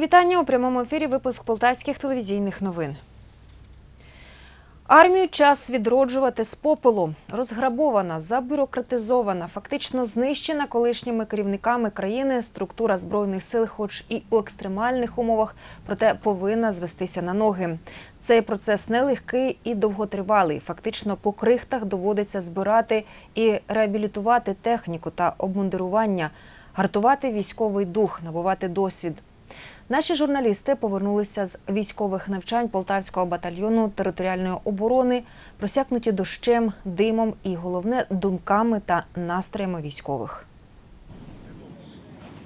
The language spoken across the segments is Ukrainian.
Вітання у прямому ефірі. Випуск полтавських телевізійних новин. Армію час відроджувати з попелу. Розграбована, забюрократизована, фактично знищена колишніми керівниками країни структура збройних сил, хоч і у екстремальних умовах, проте повинна звестися на ноги. Цей процес нелегкий і довготривалий. Фактично по крихтах доводиться збирати і реабілітувати техніку та обмундирування, гартувати військовий дух, набувати досвід. Наші журналісти повернулися з військових навчань Полтавського батальйону територіальної оборони, просякнуті дощем, димом і головне думками та настроями військових.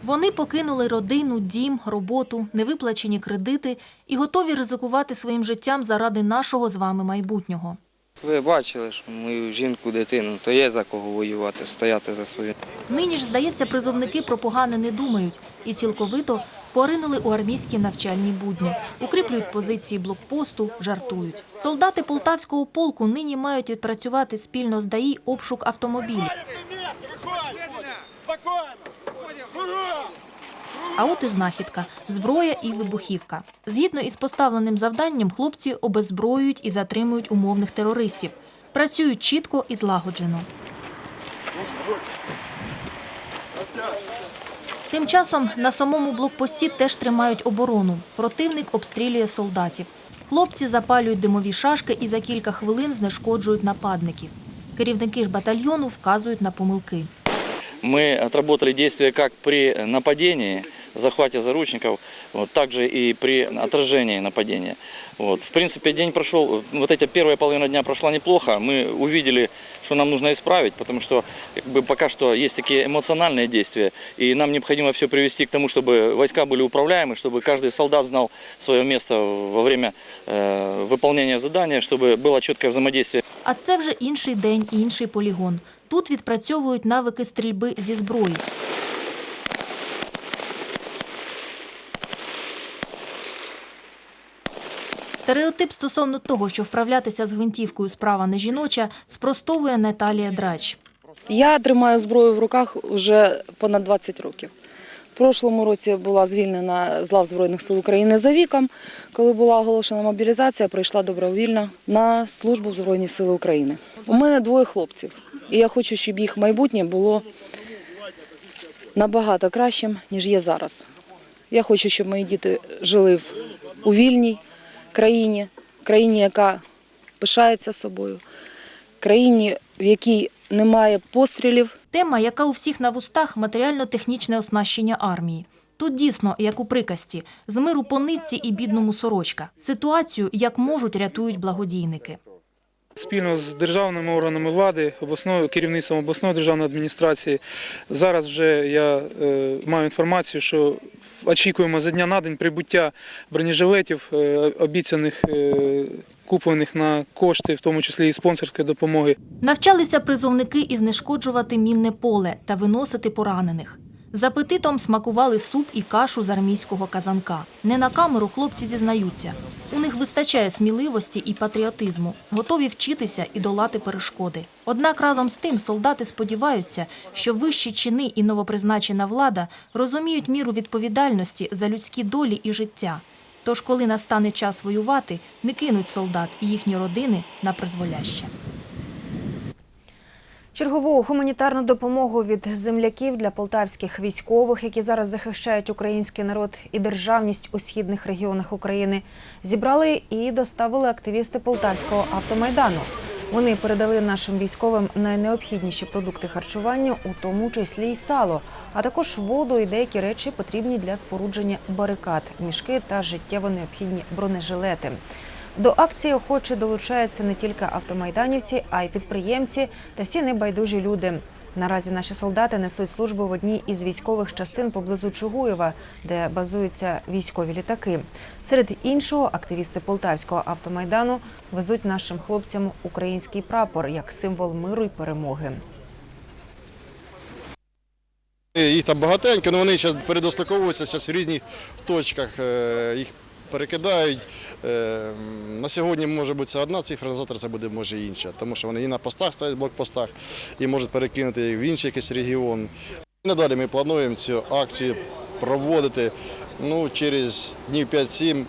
Вони покинули родину, дім, роботу, невиплачені кредити і готові ризикувати своїм життям заради нашого з вами майбутнього. Ви бачили, що мою жінку, дитину, то є за кого воювати, стояти за свою. Нині ж, здається, призовники про погане не думають і цілковито поринули у армійські навчальні будні, укріплюють позиції блокпосту, жартують. Солдати полтавського полку нині мають відпрацювати спільно з ДАІ обшук автомобілів. А от і знахідка – зброя і вибухівка. Згідно із поставленим завданням, хлопці обезброюють і затримують умовних терористів. Працюють чітко і злагоджено. Тим часом на самому блокпості теж тримають оборону. Противник обстрілює солдатів. Хлопці запалюють димові шашки і за кілька хвилин знешкоджують нападників. Керівники ж батальйону вказують на помилки. Мы отработали действия как при нападении, захвате заручников, вот, также и при отражении нападения. Вот. В принципе, день прошел, вот эта первая половина дня прошла неплохо. Мы увидели, что нам нужно исправить, потому что как бы, пока что есть такие эмоциональные действия, и нам необходимо все привести к тому, чтобы войска были управляемы, чтобы каждый солдат знал свое место во время э, выполнения задания, чтобы было четкое взаимодействие А це вже інший день і інший полігон. Тут відпрацьовують навики стрільби зі зброї. Стереотип стосовно того, що вправлятися з гвинтівкою справа не жіноча, спростовує Наталія Драч. Я тримаю зброю в руках вже понад 20 років. В прошлому році була звільнена з лав Збройних сил України за віком. Коли була оголошена мобілізація, прийшла добровільно на службу в Збройні Сили України. У мене двоє хлопців, і я хочу, щоб їх майбутнє було набагато кращим, ніж є зараз. Я хочу, щоб мої діти жили у вільній країні, країні, яка пишається собою, країні, в якій немає пострілів, Тема, яка у всіх на вустах – матеріально-технічне оснащення армії. Тут дійсно, як у приказці, з миру по нитці і бідному сорочка. Ситуацію, як можуть, рятують благодійники. Спільно з державними органами влади, обласною керівництвом обласної державної адміністрації. Зараз вже я е, маю інформацію, що очікуємо за дня на день прибуття бронежилетів, е, обіцяних е, куплених на кошти, в тому числі і спонсорської допомоги. Навчалися призовники і знешкоджувати мінне поле та виносити поранених. З апетитом смакували суп і кашу з армійського казанка. Не на камеру хлопці зізнаються. У них вистачає сміливості і патріотизму, готові вчитися і долати перешкоди. Однак разом з тим солдати сподіваються, що вищі чини і новопризначена влада розуміють міру відповідальності за людські долі і життя. Тож, коли настане час воювати, не кинуть солдат і їхні родини на призволяще. Чергову гуманітарну допомогу від земляків для полтавських військових, які зараз захищають український народ і державність у східних регіонах України, зібрали і доставили активісти полтавського автомайдану. Вони передали нашим військовим найнеобхідніші продукти харчування, у тому числі й сало, а також воду і деякі речі потрібні для спорудження барикад, мішки та життєво необхідні бронежилети. До акції охоче долучаються не тільки автомайданівці, а й підприємці та всі небайдужі люди. Наразі наші солдати несуть службу в одній із військових частин поблизу Чугуєва, де базуються військові літаки. Серед іншого, активісти полтавського автомайдану везуть нашим хлопцям український прапор як символ миру й перемоги. Їх там багатенько, але вони зараз передостаковуються зараз в різних точках. е, Їх перекидають. Е, На сьогодні може бути це одна цифра, завтра це буде може інша, тому що вони і на постах стоять, блокпостах, і можуть перекинути в інший якийсь регіон. Надалі ми плануємо цю акцію проводити Ну, через днів 5-7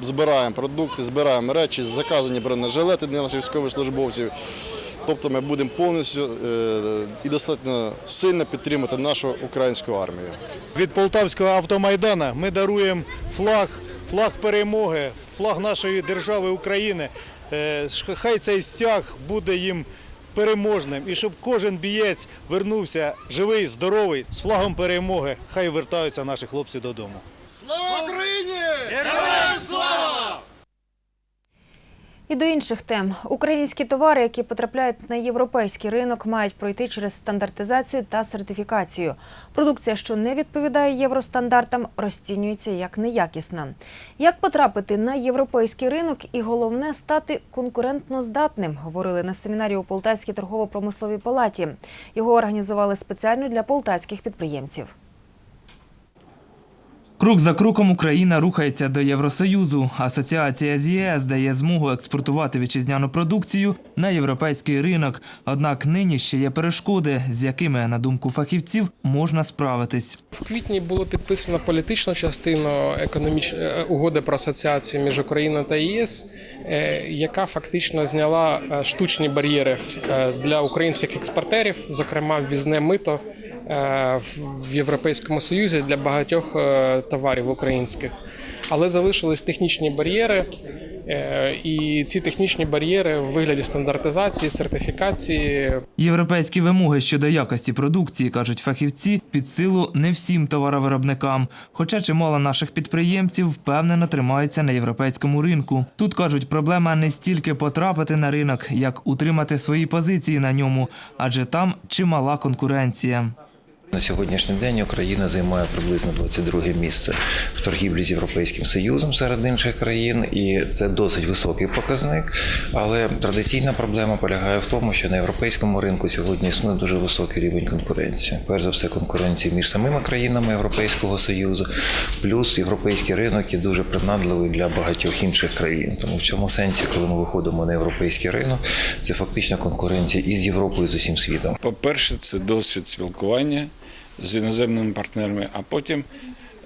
збираємо продукти, збираємо речі, заказані бронежилети для наших військовослужбовців. Тобто ми будемо повністю е, і достатньо сильно підтримувати нашу українську армію. Від Полтавського автомайдана ми даруємо флаг, флаг перемоги, флаг нашої держави України. Е, Хай цей стяг буде їм переможним і щоб кожен бієць вернувся живий, здоровий з флагом перемоги. Хай вертаються наші хлопці додому. Слава Україні! І до інших тем. Українські товари, які потрапляють на європейський ринок, мають пройти через стандартизацію та сертифікацію. Продукція, що не відповідає євростандартам, розцінюється як неякісна. Як потрапити на європейський ринок і головне стати конкурентно здатним, говорили на семінарі у Полтавській торгово-промисловій палаті. Його організували спеціально для полтавських підприємців. Крок за кроком Україна рухається до Євросоюзу. Асоціація з ЄС дає змогу експортувати вітчизняну продукцію на європейський ринок. Однак нині ще є перешкоди, з якими, на думку фахівців, можна справитись. В квітні було підписано політичну частину економіч... е, угоди про асоціацію між Україною та ЄС, яка фактично зняла е, штучні бар'єри е, для українських експортерів, зокрема ввізне мито е, в- Європейському Союзі для багатьох е, товарів українських. Але залишились технічні бар'єри, е, і ці технічні бар'єри в вигляді стандартизації, сертифікації Європейські вимоги щодо якості продукції, кажуть фахівці, під силу не всім товаровиробникам. Хоча чимало наших підприємців впевнено тримаються на європейському ринку. Тут кажуть, проблема не стільки потрапити на ринок, як утримати свої позиції на ньому, адже там чимала конкуренція. На сьогоднішній день Україна займає приблизно 22 місце в торгівлі з Європейським Союзом серед інших країн, і це досить високий показник. Але традиційна проблема полягає в тому, що на європейському ринку сьогодні існує дуже високий рівень конкуренції. Перш за все, конкуренції між самими країнами Європейського Союзу, плюс європейський ринок є дуже привнадливий для багатьох інших країн. Тому в цьому сенсі, коли ми виходимо на європейський ринок, це фактично конкуренція і з Європою, і з усім світом. По-перше, це досвід спілкування з іноземними партнерами, а потім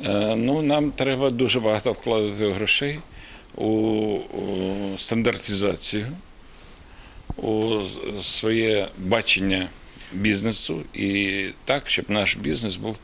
е, ну, нам треба дуже багато вкладати грошей у, стандартизацію, у своє бачення бізнесу і так, щоб наш бізнес був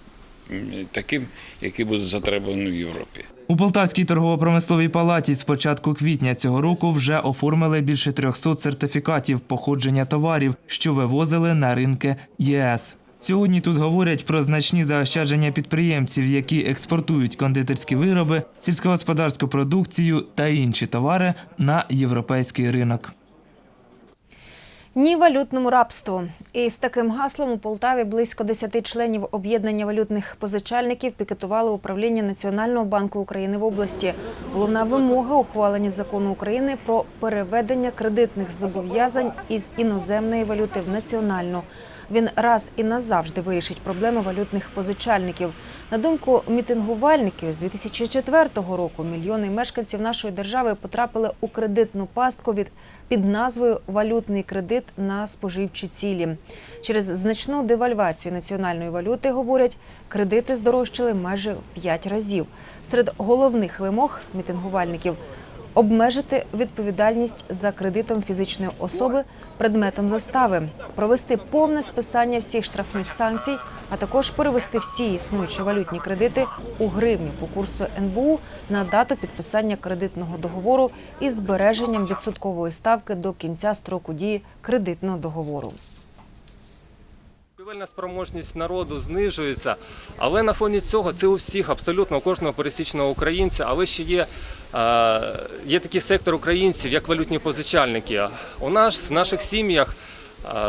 таким, який буде затребуваний в Європі. У Полтавській торгово-промисловій палаті з початку квітня цього року вже оформили більше 300 сертифікатів походження товарів, що вивозили на ринки ЄС. Сьогодні тут говорять про значні заощадження підприємців, які експортують кондитерські вироби, сільськогосподарську продукцію та інші товари на європейський ринок. Ні валютному рабству. І з таким гаслом у Полтаві близько 10 членів об'єднання валютних позичальників пікетували управління Національного банку України в області. Головна вимога ухвалення закону України про переведення кредитних зобов'язань із іноземної валюти в національну. Він раз і назавжди вирішить проблеми валютних позичальників. На думку мітингувальників, з 2004 року мільйони мешканців нашої держави потрапили у кредитну пастку від під назвою Валютний кредит на споживчі цілі. Через значну девальвацію національної валюти говорять, кредити здорожчали майже в 5 разів. Серед головних вимог мітингувальників обмежити відповідальність за кредитом фізичної особи предметом застави, провести повне списання всіх штрафних санкцій, а також перевести всі існуючі валютні кредити у гривню по курсу НБУ на дату підписання кредитного договору із збереженням відсоткової ставки до кінця строку дії кредитного договору. Купівельна спроможність народу знижується, але на фоні цього це у всіх, абсолютно у кожного пересічного українця. Але ще є, е, є такий сектор українців, як валютні позичальники. У нас в наших сім'ях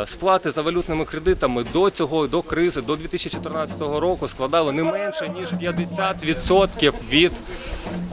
е, сплати за валютними кредитами до цього, до кризи, до 2014 року складали не менше ніж 50% від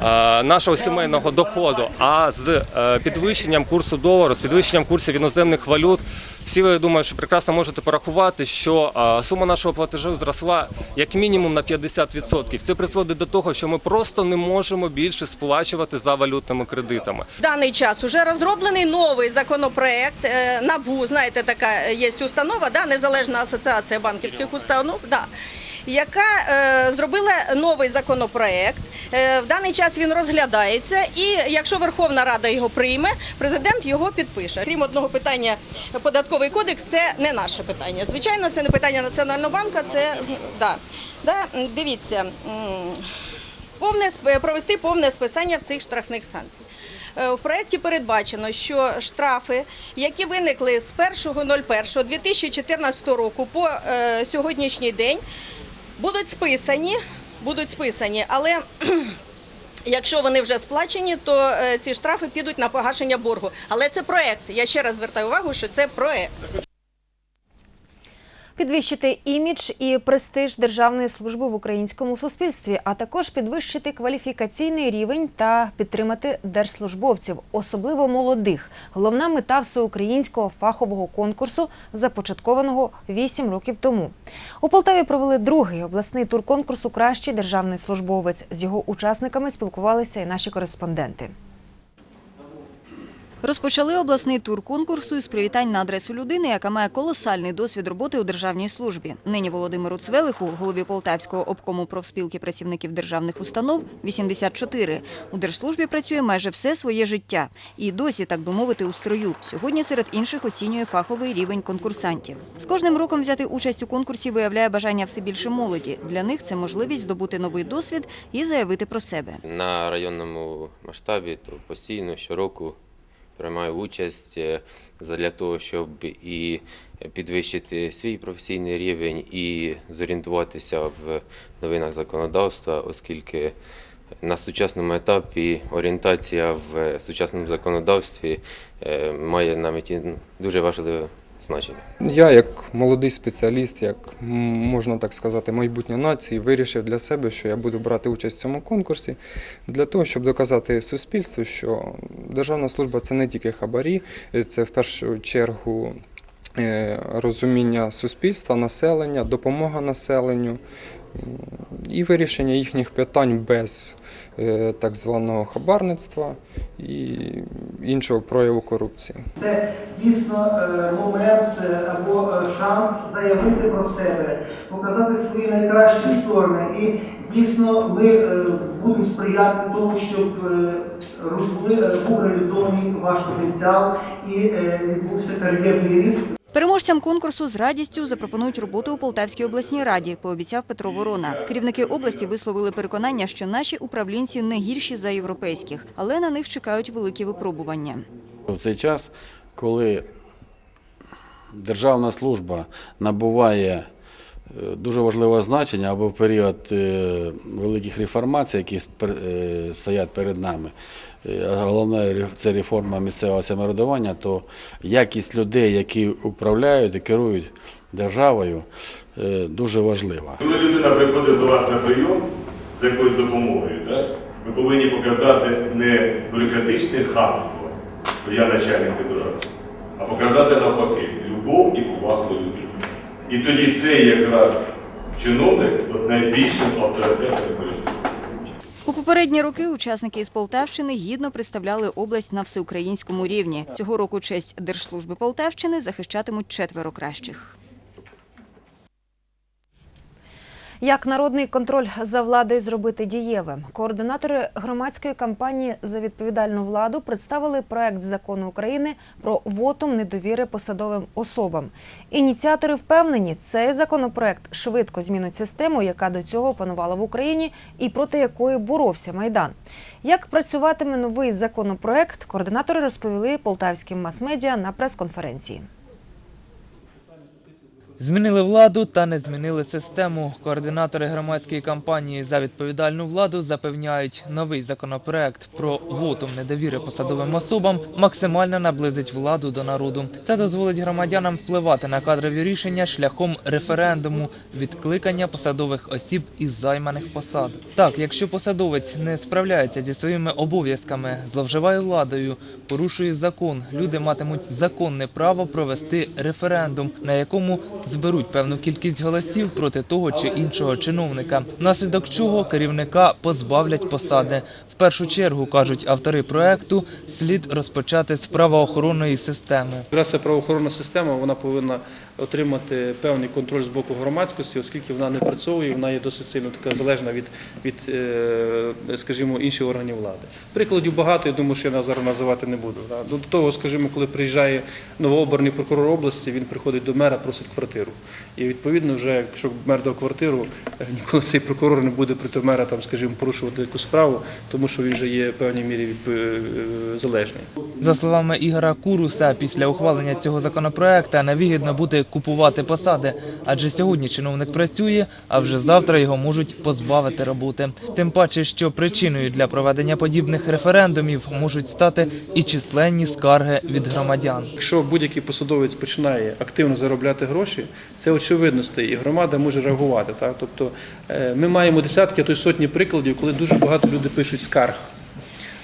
е, нашого сімейного доходу. А з підвищенням курсу долару, з підвищенням курсів іноземних валют всі ви думаю, що прекрасно можете порахувати, що сума нашого платежу зросла як мінімум на 50%. Це призводить до того, що ми просто не можемо більше сплачувати за валютними кредитами. В даний час вже розроблений новий законопроект е, НАБУ, знаєте, така є установа, да, Незалежна асоціація банківських установ, да, яка е, зробила новий законопроект. Е, в даний час він розглядається, і якщо Верховна Рада його прийме, президент його підпише. Крім одного питання, податковий кодекс це не наше питання. Звичайно, це не питання Національного банку, це да, дивіться. Повне провести повне списання всіх штрафних санкцій. Е, В проєкті передбачено, що штрафи, які виникли з 1.01.2014 року по е, сьогоднішній день, будуть списані, будуть списані, але Якщо вони вже сплачені, то е, ці штрафи підуть на погашення боргу. Але це проект. Я ще раз звертаю увагу, що це проект. Підвищити імідж і престиж державної служби в українському суспільстві, а також підвищити кваліфікаційний рівень та підтримати держслужбовців, особливо молодих. Головна мета всеукраїнського фахового конкурсу, започаткованого 8 років тому. У Полтаві провели другий обласний тур конкурсу Кращий державний службовець. З його учасниками спілкувалися і наші кореспонденти. Розпочали обласний тур конкурсу із привітань на адресу людини, яка має колосальний досвід роботи у державній службі. Нині Володимиру Цвелиху, голові Полтавського обкому профспілки працівників державних установ, 84. У держслужбі працює майже все своє життя. І досі, так би мовити, у строю. Сьогодні серед інших оцінює фаховий рівень конкурсантів. З кожним роком взяти участь у конкурсі виявляє бажання все більше молоді. Для них це можливість здобути новий досвід і заявити про себе. На районному масштабі то постійно щороку приймаю участь е, для того, щоб і підвищити свій професійний рівень, і зорієнтуватися в новинах законодавства, оскільки на сучасному етапі орієнтація в сучасному законодавстві е, має на меті дуже важливе значення. Я, як молодий спеціаліст, як можна так сказати, майбутнє нації, вирішив для себе, що я буду брати участь в цьому конкурсі для того, щоб доказати суспільству, що державна служба це не тільки хабарі, це в першу чергу е, розуміння суспільства, населення, допомога населенню і вирішення їхніх питань без так званого хабарництва і іншого прояву корупції. Це дійсно е, момент е, або е, шанс заявити про себе, показати свої найкращі сторони. І дійсно ми е, будемо сприяти тому, щоб е, е, був реалізований ваш потенціал і е, відбувся кар'єрний ріст. Переможцям конкурсу з радістю запропонують роботу у Полтавській обласній раді, пообіцяв Петро Ворона. Керівники області висловили переконання, що наші управлінці не гірші за європейських, але на них чекають великі випробування. В цей час, коли державна служба набуває дуже важливого значення або в період е, великих реформацій, які е, стоять перед нами, е, головне це реформа місцевого самоврядування, то якість людей, які управляють і керують державою, е, дуже важлива. Коли людина приходить до вас на прийом з якоюсь допомогою, так, ви повинні показати не бюрократичне хамство, що я начальник дурак, а показати навпаки любов і повагу людини. І тоді цей якраз чиновник найбільшим авторитетом користується. У попередні роки учасники із Полтавщини гідно представляли область на всеукраїнському рівні. Цього року честь Держслужби Полтавщини захищатимуть четверо кращих. Як народний контроль за владою зробити дієвим? Координатори громадської кампанії за відповідальну владу представили проект закону України про вотум недовіри посадовим особам. Ініціатори впевнені, цей законопроект швидко змінить систему, яка до цього панувала в Україні і проти якої боровся майдан. Як працюватиме новий законопроект, координатори розповіли полтавським мас-медіа на прес-конференції. Змінили владу та не змінили систему. Координатори громадської кампанії за відповідальну владу запевняють, новий законопроект про вотум недовіри посадовим особам максимально наблизить владу до народу. Це дозволить громадянам впливати на кадрові рішення шляхом референдуму, відкликання посадових осіб із займаних посад. Так, якщо посадовець не справляється зі своїми обов'язками, зловживає владою, порушує закон, люди матимуть законне право провести референдум, на якому зберуть певну кількість голосів проти того чи іншого чиновника, внаслідок чого керівника позбавлять посади. В першу чергу кажуть автори проекту, слід розпочати з правоохоронної системи. Якраз правоохоронна система вона повинна отримати певний контроль з боку громадськості, оскільки вона не працює, вона є досить сильно така залежна від, від е, скажімо, інших органів влади. Прикладів багато, я думаю, що я зараз називати не буду. До того, скажімо, коли приїжджає новообраний прокурор області, він приходить до мера, просить квартиру. І відповідно, вже якщо мер дав квартиру, е, ніколи цей прокурор не буде проти мера там, скажімо, порушувати якусь справу, тому що він вже є в певній мірі від- е, залежний. За словами Ігора Куруса, після ухвалення цього законопроекту невигідно буде купувати посади, адже сьогодні чиновник працює, а вже завтра його можуть позбавити роботи. Тим паче, що причиною для проведення подібних референдумів можуть стати і численні скарги від громадян. Якщо будь-який посадовець починає активно заробляти гроші, це очевидності, і громада може реагувати. Так? Тобто е, ми маємо десятки, а то й сотні прикладів, коли дуже багато людей пишуть скарг.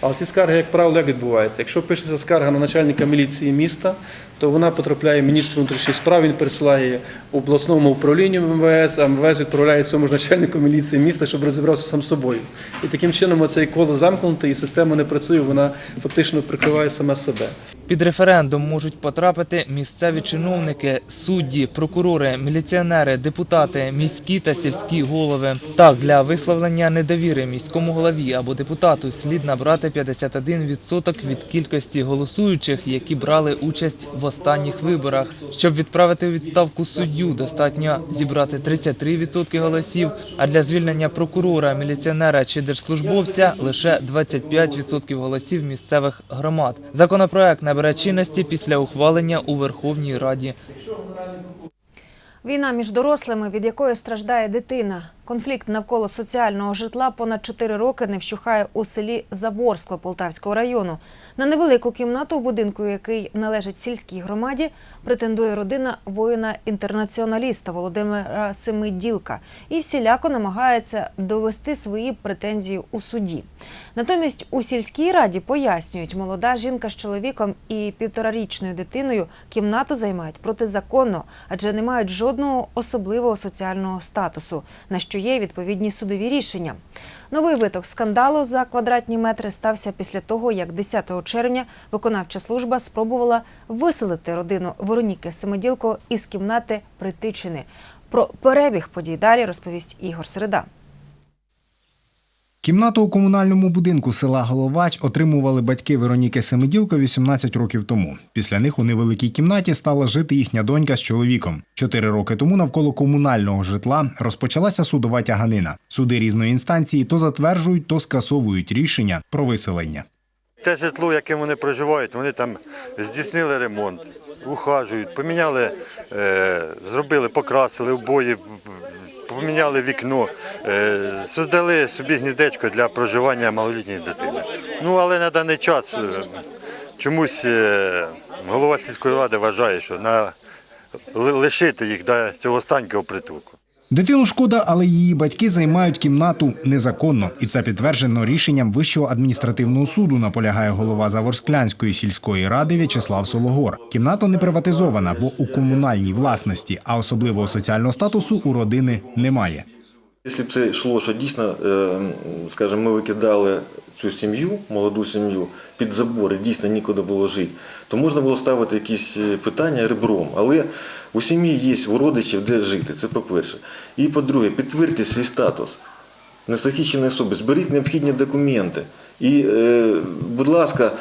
Але ці скарги, як правило, як відбуваються? Якщо пишеться скарга на начальника міліції міста, то вона потрапляє міністру внутрішніх справ, він пересилає обласному управлінню МВС, а МВС відправляє цьому ж начальнику міліції міста, щоб розібрався сам собою. І таким чином цей коло замкнуте, і система не працює, вона фактично прикриває саме себе. Під референдум можуть потрапити місцеві чиновники, судді, прокурори, міліціонери, депутати, міські та сільські голови. Так, для висловлення недовіри міському голові або депутату слід набрати 51% від кількості голосуючих, які брали участь в останніх виборах. Щоб відправити у відставку суддю, достатньо зібрати 33% голосів, а для звільнення прокурора, міліціонера чи держслужбовця лише 25% голосів місцевих громад. Законопроект набере чинності після ухвалення у Верховній Раді. Війна між дорослими, від якої страждає дитина. Конфлікт навколо соціального житла понад 4 роки не вщухає у селі Заворскло Полтавського району. На невелику кімнату у будинку, який належить сільській громаді, претендує родина воїна-інтернаціоналіста Володимира Семиділка і всіляко намагається довести свої претензії у суді. Натомість у сільській раді пояснюють, молода жінка з чоловіком і півторарічною дитиною кімнату займають протизаконно, адже не мають жодного особливого соціального статусу, на що є відповідні судові рішення. Новий виток скандалу за квадратні метри стався після того, як 10 червня виконавча служба спробувала виселити родину Вероніки Семеділко із кімнати Притичини. Про перебіг подій далі розповість Ігор Середа. Кімнату у комунальному будинку села Головач отримували батьки Вероніки Семиділко 18 років тому. Після них у невеликій кімнаті стала жити їхня донька з чоловіком. Чотири роки тому навколо комунального житла розпочалася судова тяганина. Суди різної інстанції то затверджують, то скасовують рішення про виселення. Те житло, яким вони проживають, вони там здійснили ремонт, ухажують, поміняли, е, зробили, покрасили обої, поміняли вікно, е, создали собі гніздечко для проживання малолітньої дитини. Ну, але на даний час е, чомусь е, голова сільської ради вважає, що на лишити їх до цього останнього притулку. Дитину шкода, але її батьки займають кімнату незаконно, і це підтверджено рішенням Вищого адміністративного суду. Наполягає голова Заворсклянської сільської ради В'ячеслав Сологор. Кімната не приватизована, бо у комунальній власності, а особливого соціального статусу у родини немає. Якщо б це йшло, що дійсно, е, скажімо, ми викидали цю сім'ю, молоду сім'ю, під забори, дійсно нікуди було жити, то можна було ставити якісь е, питання ребром. Але у сім'ї є у родичів де жити, це по-перше. І по-друге, підтвердьте свій статус незахищеної особи, зберіть необхідні документи. І, е, будь ласка,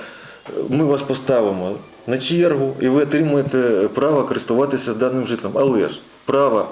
ми вас поставимо на чергу, і ви отримуєте право користуватися даним житлом. Але ж право,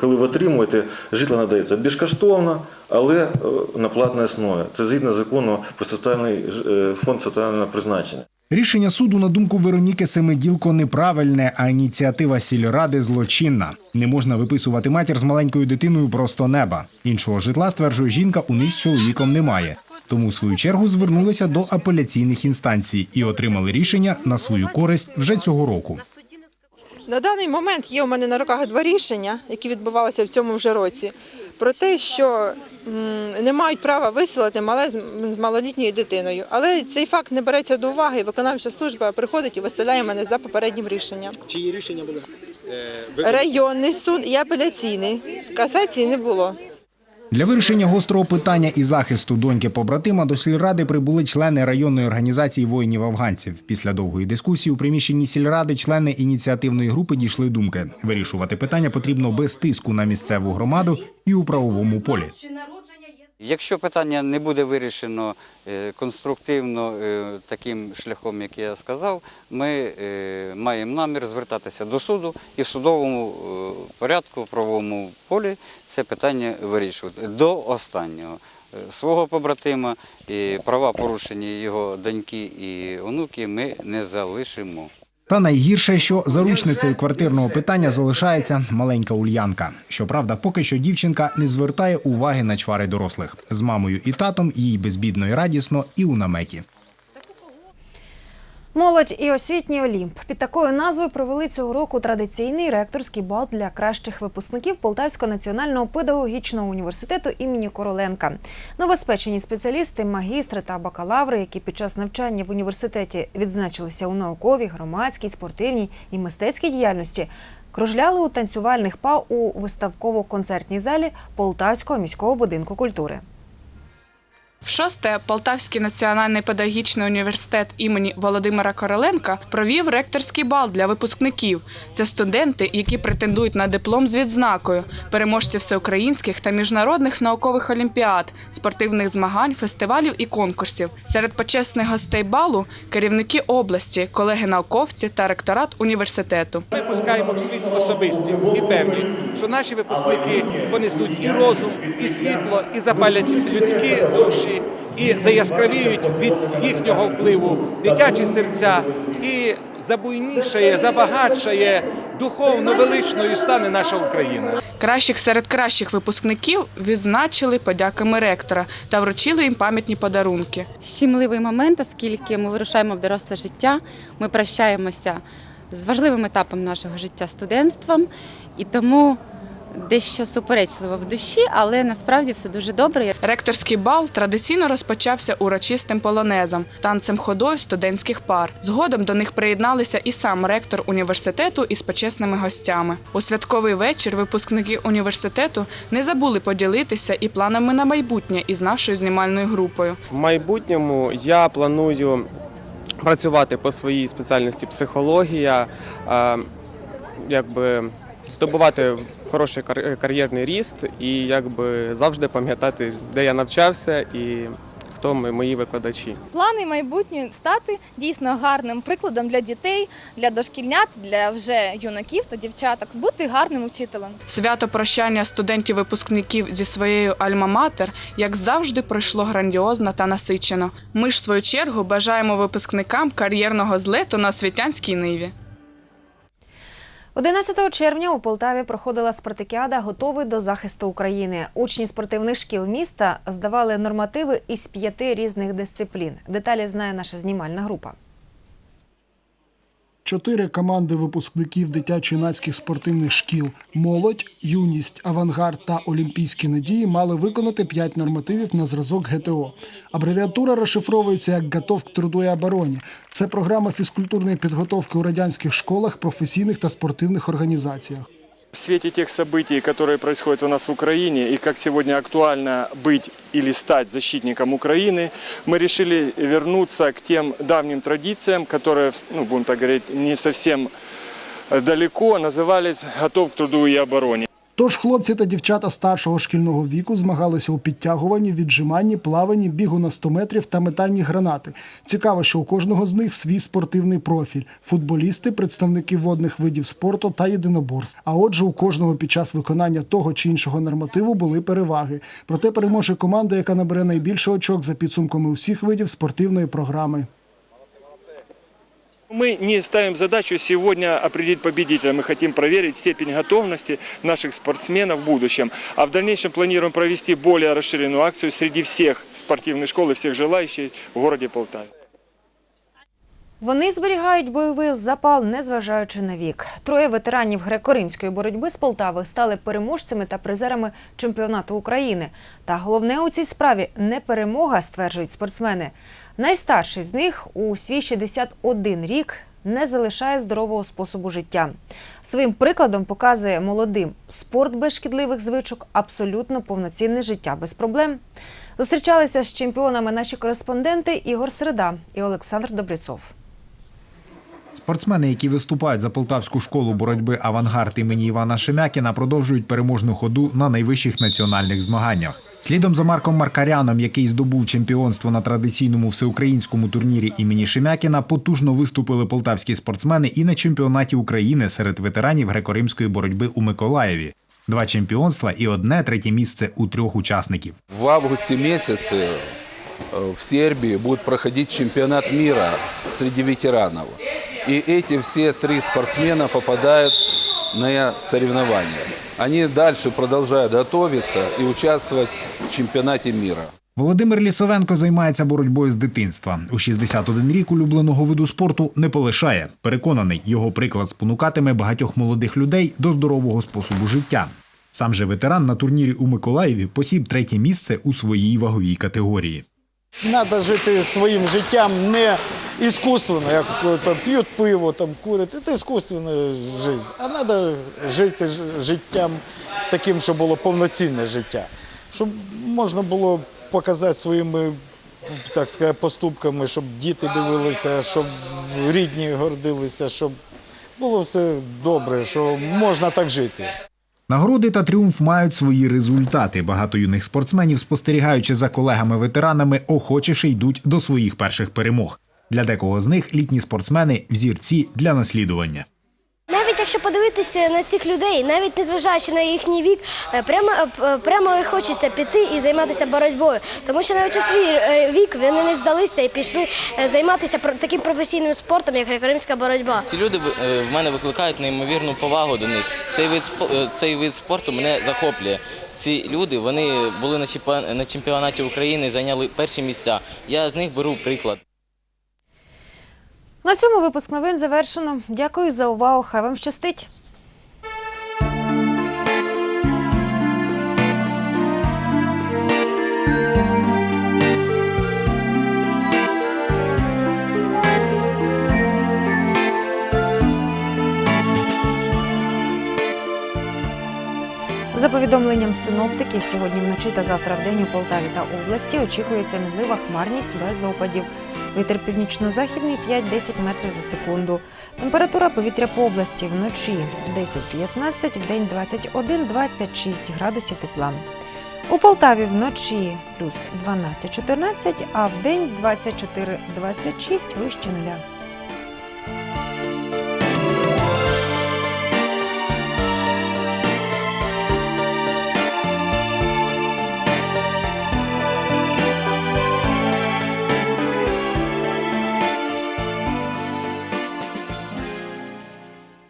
коли ви отримуєте, житло надається безкоштовно, але е, на платній основі. Це згідно закону про соціальний е, фонд соціального призначення. Рішення суду, на думку Вероніки Семиділко, неправильне, а ініціатива сільради злочинна. Не можна виписувати матір з маленькою дитиною просто неба. Іншого житла, стверджує жінка, у них з чоловіком немає. Тому в свою чергу звернулися до апеляційних інстанцій і отримали рішення на свою користь вже цього року. На даний момент є у мене на руках два рішення, які відбувалися в цьому вже році, про те, що не мають права виселити мале з малолітньою дитиною. Але цей факт не береться до уваги, виконавча служба приходить і виселяє мене за попереднім рішенням. Чиї рішення були? Районний суд і апеляційний. Касації не було. Для вирішення гострого питання і захисту доньки побратима до сільради прибули члени районної організації воїнів афганців. Після довгої дискусії у приміщенні сільради члени ініціативної групи дійшли думки: вирішувати питання потрібно без тиску на місцеву громаду і у правовому полі. Якщо питання не буде вирішено е, конструктивно е, таким шляхом, як я сказав, ми е, маємо намір звертатися до суду і в судовому порядку, в правовому полі це питання вирішувати до останнього. Свого побратима і права порушені його доньки і онуки ми не залишимо. Та найгірше, що заручницею квартирного питання залишається маленька Ульянка. Щоправда, поки що дівчинка не звертає уваги на чвари дорослих. З мамою і татом їй безбідно і радісно і у наметі. Молодь і освітній Олімп під такою назвою провели цього року традиційний ректорський бал для кращих випускників Полтавського національного педагогічного університету імені Короленка. Новоспечені спеціалісти, магістри та бакалаври, які під час навчання в університеті відзначилися у науковій, громадській, спортивній і мистецькій діяльності. Кружляли у танцювальних па у виставково-концертній залі Полтавського міського будинку культури. В шосте Полтавський національний педагогічний університет імені Володимира Короленка провів ректорський бал для випускників. Це студенти, які претендують на диплом з відзнакою, переможці всеукраїнських та міжнародних наукових олімпіад, спортивних змагань, фестивалів і конкурсів. Серед почесних гостей балу керівники області, колеги-науковці та ректорат університету. Ми пускаємо в світ особистість і певні, що наші випускники понесуть і розум, і світло, і запалять людські душі, і заяскравіють від їхнього впливу дитячі серця, і забуйнішає, забагатшає духовно величною стане наша Україна. Кращих серед кращих випускників відзначили подяками ректора та вручили їм пам'ятні подарунки. щемливий момент, оскільки ми вирушаємо в доросле життя. Ми прощаємося з важливим етапом нашого життя студентством, і тому дещо суперечливо в душі, але насправді все дуже добре. Ректорський бал традиційно розпочався урочистим полонезом, танцем ходою студентських пар. Згодом до них приєдналися і сам ректор університету із почесними гостями. У святковий вечір випускники університету не забули поділитися і планами на майбутнє із нашою знімальною групою. В майбутньому я планую працювати по своїй спеціальності психологія, е, якби здобувати хороший кар'єрний ріст і якби завжди пам'ятати, де я навчався і хто ми- мої викладачі. Плани майбутні стати дійсно гарним прикладом для дітей, для дошкільнят, для вже юнаків та дівчаток, бути гарним вчителем. Свято прощання студентів-випускників зі своєю альма-матер, як завжди, пройшло грандіозно та насичено. Ми ж, в свою чергу, бажаємо випускникам кар'єрного злету на освітянській ниві. 11 червня у Полтаві проходила спартакіада «Готовий до захисту України. Учні спортивних шкіл міста здавали нормативи із п'яти різних дисциплін. Деталі знає наша знімальна група. Чотири команди випускників дитячо-юнацьких спортивних шкіл Молодь, юність, авангард та олімпійські надії мали виконати п'ять нормативів на зразок ГТО. Абревіатура розшифровується як «Готов к труду і обороні». Це програма фізкультурної підготовки у радянських школах, професійних та спортивних організаціях. В свете тех событий, которые происходят у нас в Украине, и как сегодня актуально быть или стать защитником Украины, мы решили вернуться к тем давним традициям, которые, ну, будем так говорить, не совсем далеко назывались «Готов к труду и обороне». Тож хлопці та дівчата старшого шкільного віку змагалися у підтягуванні, віджиманні, плаванні, бігу на 100 метрів та метанні гранати. Цікаво, що у кожного з них свій спортивний профіль: футболісти, представники водних видів спорту та єдиноборств. А отже, у кожного під час виконання того чи іншого нормативу були переваги. Проте переможе команда, яка набере найбільше очок за підсумками усіх видів спортивної програми. Мы не ставим задачу сегодня определить победителя. Мы хотим проверить степень готовности наших спортсменов в будущем. А в дальнейшем планируем провести более расширенную акцию среди всех спортивных школ и всех желающих в городе Полтаве. Вони зберігають бойовий запал, незважаючи на вік. Троє ветеранів греко-римської боротьби з Полтави стали переможцями та призерами чемпіонату України. Та головне у цій справі не перемога, стверджують спортсмени. Найстарший з них у свій 61 рік не залишає здорового способу життя. Своїм прикладом показує молодим спорт без шкідливих звичок, абсолютно повноцінне життя без проблем. Зустрічалися з чемпіонами наші кореспонденти Ігор Середа і Олександр Добрецов. Спортсмени, які виступають за полтавську школу боротьби авангард імені Івана Шемякіна, продовжують переможну ходу на найвищих національних змаганнях. Слідом за Марком Маркаряном, який здобув чемпіонство на традиційному всеукраїнському турнірі імені Шемякіна, потужно виступили полтавські спортсмени і на чемпіонаті України серед ветеранів греко-римської боротьби у Миколаєві. Два чемпіонства і одне третє місце у трьох учасників. В августе месяце э, в Сербии будет проходить чемпионат мира среди ветеранов. И эти все три спортсмена попадают на соревнования. Они дальше продолжают готовиться и участвовать в чемпионате мира. Володимир Лісовенко займається боротьбою з дитинства. У 61 рік улюбленого виду спорту не полишає. Переконаний, його приклад спонукатиме багатьох молодих людей до здорового способу життя. Сам же ветеран на турнірі у Миколаєві посів третє місце у своїй ваговій категорії. Треба жити своїм життям не іскусственно, як там, п'ють пиво, там, курять. Це іскусственна життя. А треба жити життям таким, щоб було повноцінне життя. Щоб можна було показати своїми так сказати, поступками, щоб діти дивилися, щоб рідні гордилися, щоб було все добре, що можна так жити. Нагороди та тріумф мають свої результати. Багато юних спортсменів, спостерігаючи за колегами-ветеранами, охочіше йдуть до своїх перших перемог. Для декого з них літні спортсмени взірці для наслідування. Навіть якщо подивитися на цих людей, навіть незважаючи на їхній вік, е, прямо, е, прямо хочеться піти і займатися боротьбою. Тому що навіть у свій е, вік вони не здалися і пішли займатися таким професійним спортом, як греко-римська боротьба. Ці люди в мене викликають неймовірну повагу до них. Цей вид цей вид спорту мене захоплює. Ці люди вони були на чемпіонаті України, зайняли перші місця. Я з них беру приклад. На цьому випуск новин завершено. Дякую за увагу. Хай вам щастить. За повідомленням синоптиків, сьогодні вночі та завтра вдень у Полтаві та області очікується мінлива хмарність без опадів. Вітер північно-західний 5-10 метрів за секунду. Температура повітря по області вночі 10-15, вдень 21-26 градусів тепла. У Полтаві вночі плюс 12-14, а вдень 24-26 вище нуля.